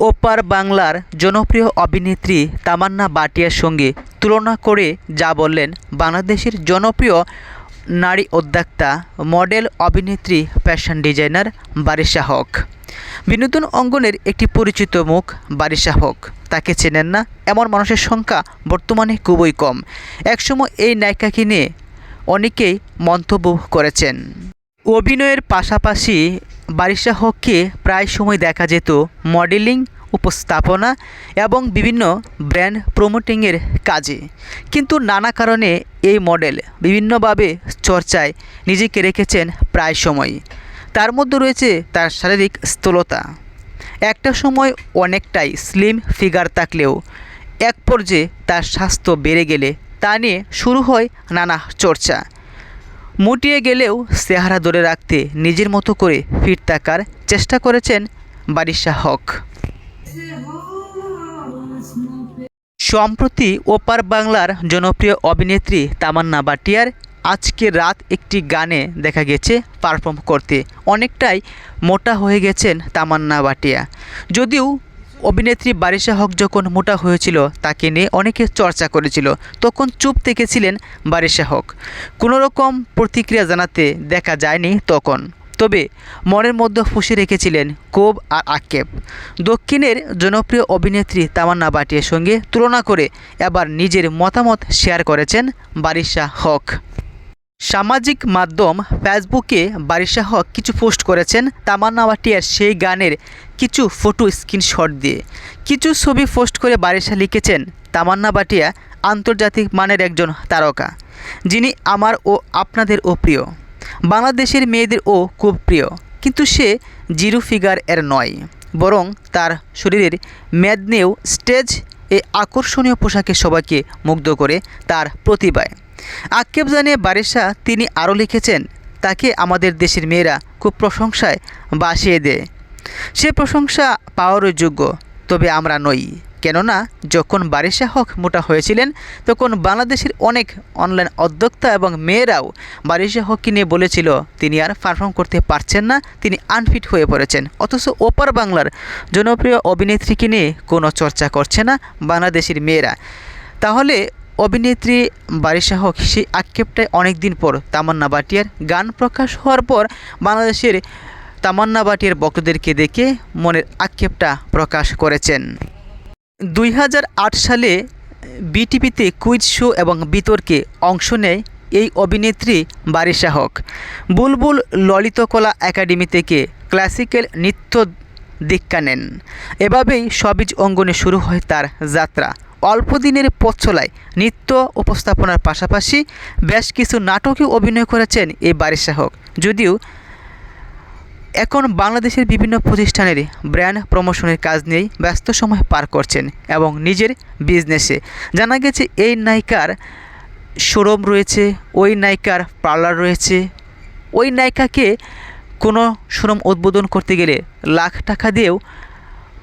ওপার বাংলার জনপ্রিয় অভিনেত্রী তামান্না বাটিয়ার সঙ্গে তুলনা করে যা বললেন বাংলাদেশের জনপ্রিয় নারী উদ্যোক্তা, মডেল, অভিনেত্রী, ফ্যাশন ডিজাইনার বারিশা হক। বিনোদন অঙ্গনের একটি পরিচিত মুখ বারিশা হক। তাকে চেনেন না, এমন মানুষের সংখ্যা বর্তমানে খুবই কম। একসময় এই নায়িকাকে নিয়ে অনেকেই মন্তব্য করেছেন। অভিনয়ের পাশাপাশি বারিশা হককে প্রায় সময় দেখা যেত মডেলিং, উপস্থাপনা এবং বিভিন্ন ব্র্যান্ড প্রমোটিংয়ের কাজে। কিন্তু নানা কারণে এই মডেল বিভিন্নভাবে চর্চায় নিজেকে রেখেছেন প্রায় সময়। তার মধ্যে রয়েছে তার শারীরিক স্থূলতা। একটা সময় অনেকটাই স্লিম ফিগার থাকলেও এক পর্যায়ে তার স্বাস্থ্য বেড়ে গেলে তা নিয়ে শুরু হয় নানা চর্চা। মুটিয়ে গেলেও চেহারা ধরে রাখতে নিজের মতো করে ফিট থাকার চেষ্টা করেছেন বারিশা হক। সম্প্রতি ওপার বাংলার জনপ্রিয় অভিনেত্রী তামান্না বাটিয়ার আজকে রাত একটি গানে দেখা গেছে পারফর্ম করতে। অনেকটাই মোটা হয়ে গেছেন তামান্না বাটিয়া। যদিও অভিনেত্রী বারিশা হক যখন মোটা হয়েছিল, তাকে নিয়ে অনেকে চর্চা করেছিল, তখন চুপ থেকেছিলেন বারিশা হক। কোনো রকম প্রতিক্রিয়া জানাতে দেখা যায়নি তখন। তবে মনের মধ্যে ফুসে রেখেছিলেন কোব আর আক্ষেপ দক্ষিণের জনপ্রিয় অভিনেত্রী তামান্না বাটিয়ার সঙ্গে তুলনা করে এবার নিজের মতামত শেয়ার করেছেন বারিশা হক। সামাজিক মাধ্যম ফেসবুকে বারিশা হক কিছু পোস্ট করেছেন। তামান্না বাটিয়ার সেই গানের কিছু ফটো স্ক্রিনশট দিয়ে। কিছু ছবি পোস্ট করে বারিশা লিখেছেন, তামান্না বাটিয়া আন্তর্জাতিক মানের একজন তারকা, যিনি আমার ও আপনাদেরও প্রিয়। বাংলাদেশের মেয়েদেরও খুব প্রিয়, কিন্তু সে জিরো ফিগার এর নয়, বরং তার শরীরের মেদ নিয়েও স্টেজ এ আকর্ষণীয় পোশাকে সবাইকে মুগ্ধ করে তার প্রতিভায়। আক্ষেপ জানিয়ে বারিশা তিনি আরও লিখেছেন, তাকে আমাদের দেশের মেয়েরা খুব প্রশংসায় বাসিয়ে দেয় সে প্রশংসা পাওয়ারও যোগ্য, তবে আমরা নই। কেননা, যখন বারিশা হক মোটা হয়েছিলেন, তখন বাংলাদেশের অনেক অনলাইন উদ্যোক্তা এবং মেয়েরাও বারিশা হককে নিয়ে বলেছিল, তিনি আর পারফর্ম করতে পারছেন না, তিনি আনফিট হয়ে পড়েছেন। অথচ ওপার বাংলার জনপ্রিয় অভিনেত্রীকে নিয়ে কোনো চর্চা করছে না বাংলাদেশের মেয়েরা। তাহলে অভিনেত্রী বারিশা হক সেই আক্ষেপটায় অনেক দিন পর তামান্না বাটিয়ার গান প্রকাশ হওয়ার পর বাংলাদেশের তামান্না বাটিয়ার ভক্তদেরকে দেখে মনের আক্ষেপটা প্রকাশ করেছেন। দুই হাজার আট সালে বিটিভিতে কুইজ শো এবং বিতর্কে অংশ নেয় এই অভিনেত্রী বারিশা হক বুলবুল ললিতকলা একাডেমি থেকে ক্লাসিক্যাল নৃত্য দীক্ষা নেন। এভাবেই সবিজ অঙ্গনে শুরু হয় তার যাত্রা। অল্প দিনের পথ চলায় নৃত্য উপস্থাপনার পাশাপাশি বেশ কিছু নাটকে অভিনয় করেছেন এই বারিশা হক যদিও এখন বাংলাদেশের বিভিন্ন প্রতিষ্ঠানের ব্র্যান্ড প্রমোশনের কাজ নিয়েই ব্যস্ত সময় পার করছেন এবং নিজের বিজনেসে। জানা গেছে, এই নায়িকার শোরুম রয়েছে, ওই নায়িকার পার্লার রয়েছে। ওই নায়িকাকে কোনো শোরুম উদ্বোধন করতে গেলে লাখ টাকা দিয়েও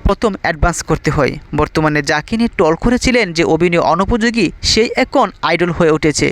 প্রথম অ্যাডভান্স করতে হয়। বর্তমানে যাকে নিয়ে টল করেছিলেন যে অভিনয় অনুপযোগী, সেই এখন আইডল হয়ে উঠেছে।